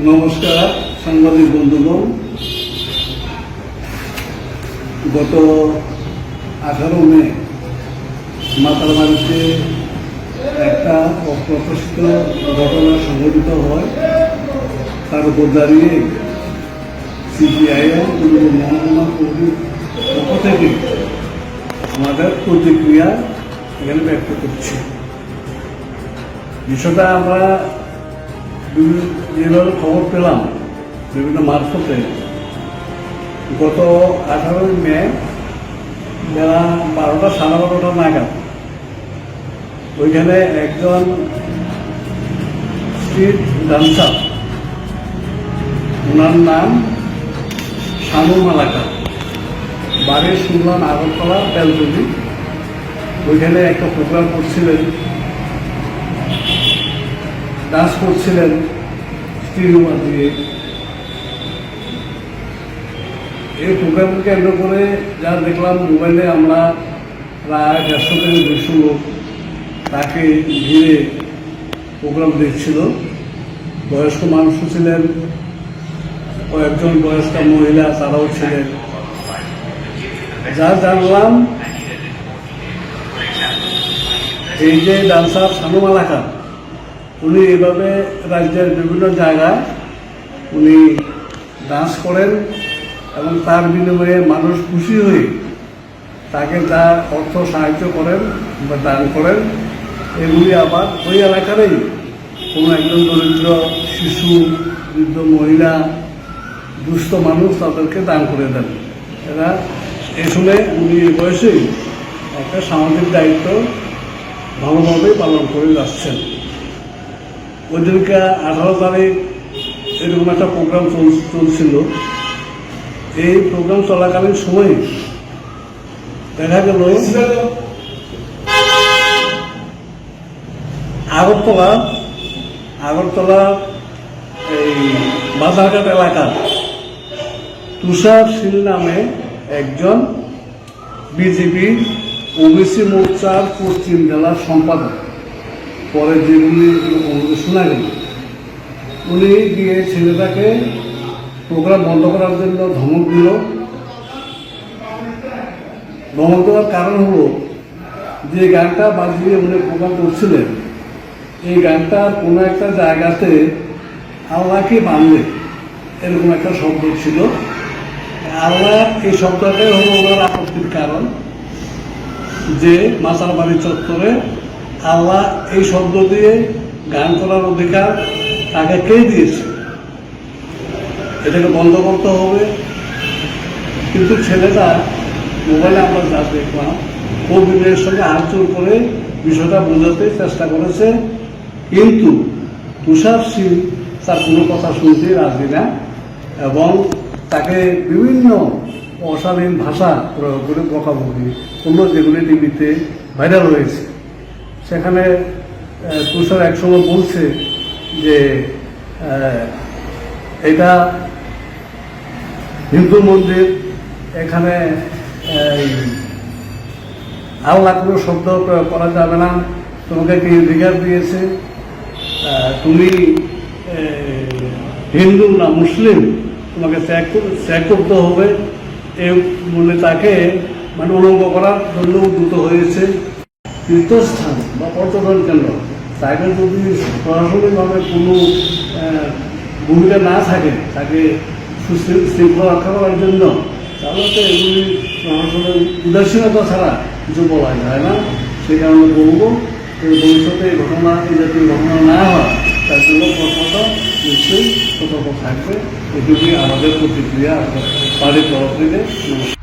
নমস্কার, সাংবাদিক বন্ধুগণ। গত আঠারো মে মাতারবাড়িতে একটা অপ্রত্যাশিত ঘটনা সংঘটিত হয়। তার উপর দাঁড়িয়ে সিপিআইএম মহকুমা কমিটির পক্ষ থেকে আমাদের প্রতিক্রিয়া এখানে ব্যক্ত করছি। বিষয়টা আমরা যেভাবে খবর পেলাম, বিভিন্ন মারফতে। গত আঠারোই মে, বেলা বারোটা সাড়ে বারোটা নাগাদ, ওইখানে একজন স্ট্রিট ডান্সার, ওনার নাম শানু মালাকা বাড়ি শুনলাম আগরতলা বেলতলি ওইখানে একটা প্রোগ্রাম করছিলেন ডান্স করছিলেন স্ত্রীরুমা দিয়ে। এই প্রোগ্রামকে কেন্দ্র করে যা দেখলাম, মোবাইলে আমরা প্রায় দেড়শো থেকে দুশো লোক তাকে ঘিরে প্রোগ্রাম দেখছিল। বয়স্ক মানুষও ছিলেন, কয়েকজন বয়স্ক মহিলা তারাও ছিলেন। যা জানলাম, এই যে ডান্সার সানুমালাকা উনি এভাবে রাজ্যের বিভিন্ন জায়গায় উনি ডান্স করেন এবং তার বিনিময়ে মানুষ খুশি হয়ে তাকে যা অর্থ সাহায্য করেন বা দান করেন, এগুলি আবার ওই এলাকারই। কোনো একজন দরিদ্র শিশু, বৃদ্ধ মহিলা, দুস্থ মানুষ তাদেরকে দান করে দেন। এরা এই শুনে উনি বয়সেই একটা সামাজিক দায়িত্ব ভালোভাবেই পালন করে যাচ্ছেন। ওই দিনকে আঠারো তারিখ এরকম একটা প্রোগ্রাম চল- চলছিল। এই প্রোগ্রাম চলাকালীন সময় দেখা গেল আগরতলা আগরতলা এই বাজারঘাট এলাকার তুষার শীল নামে একজন বিজেপি, ওবিসি মোর্চার পশ্চিম জেলার সম্পাদক। পরে যেগুলি আমাদের শোনা গেল উনি গিয়ে ছেলেটাকে প্রোগ্রাম বন্ধ করার জন্য ধমক দিল। ধমক দেওয়ার কারণ হলো যে গানটা বাজিয়ে উনি প্রোগ্রাম করছিলেন, এই গানটা কোনো একটা জায়গাতে আল্লাহকে বানলে এরকম একটা শব্দ ছিল। আল্লাহ এই শব্দটাই হলো ওনার আপত্তির কারণ যে মাসার বাড়ি চত্বরে আল্লাহ এই শব্দ দিয়ে গান করার অধিকার তাকে কে দিয়েছে? এটাকে বন্ধ করতে হবে। কিন্তু ছেলেটা মোবাইলে আমরা যা দেখলাম ও বিনয়ের সঙ্গে আলোচনা করে বিষয়টা বোঝাতে চেষ্টা করেছে। কিন্তু তুষার সিং তার কোনো কথা শুনতে রাজি না এবং তাকে বিভিন্ন অশালীন ভাষা প্রয়োগ করে বকাবকি, অন্য যেগুলি টিভিতে ভাইরাল হয়েছে। সেখানে তুষার একসময় বলছে যে এটা হিন্দু মন্দির, এখানে আল্লাহ কোনো শব্দ প্রয়োগ করা যাবে না। তোমাকে কি অধিকার দিয়েছে? তুমি হিন্দু না মুসলিম? তোমাকে ত্যাগ করতে হবে। এই মনে তাকে মানে উলঙ্গ করার জন্য উদ্যুত হয়েছে। তীর্থস্থান বা পর্যটন কেন্দ্র। তাকে যদি সরাসরিভাবে কোনো ভূমিকা না থাকে, তাকে সুশৃ- শৃঙ্খলা রক্ষা করার জন্য, তাহলে তো এগুলি সরাসরি উদাসীনতা ছাড়া কিছু বলা যায় না। সে কারণে বলব ভবিষ্যতে এই ঘটনা, এই জাতীয় ঘটনা না হয়, তার জন্য প্রশাসন নিশ্চয়ই সতর্ক থাকবে। এটুকুই আমাদের প্রতিক্রিয়া বাড়ির তরফ থেকে।